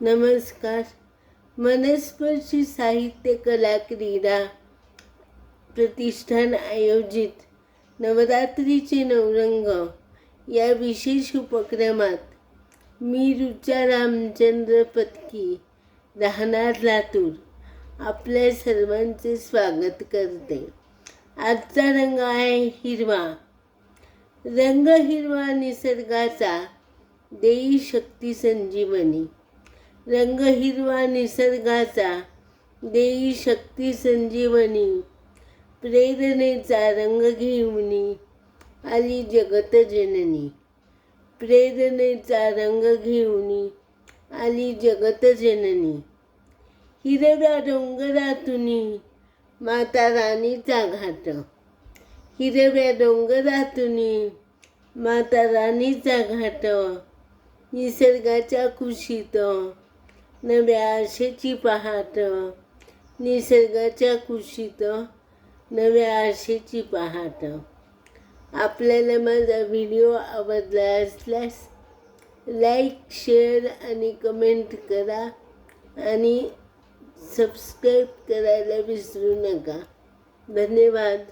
नमस्कार. मनस्पर्शी साहित्य कला क्रीडा प्रतिष्ठान आयोजित नवरात्रीचे नवरंग या विशेष उपक्रमात मी रुचा रामचंद्र पत्की राहणार लातूर आपल्या सर्वांचे स्वागत करते. आजचा रंग आहे हिरवा. रंग हिरवा निसर्गाचा देई शक्ती संजीवनी. रंग हिरवा निसर्गाचा देई शक्ती संजीवनी प्रेरणेचा रंग घेऊनी आली जगत जननी. प्रेरणेचा रंग घेऊनी आली जगत जननी. हिरव्या डोंगरातुनी माता राणीचा घाट हिरव्या डोंगरातुनी माता राणीचा घाट निसर्गाच्या कुशीत नव्या आशेची पहाट. निसर्गाच्या कुशीत नव्या आशेची पहाट. आपल्याला माझा व्हिडिओ आवडला असल्यास लाईक शेअर आणि कमेंट करा आणि सबस्क्राईब करायला विसरू नका. धन्यवाद.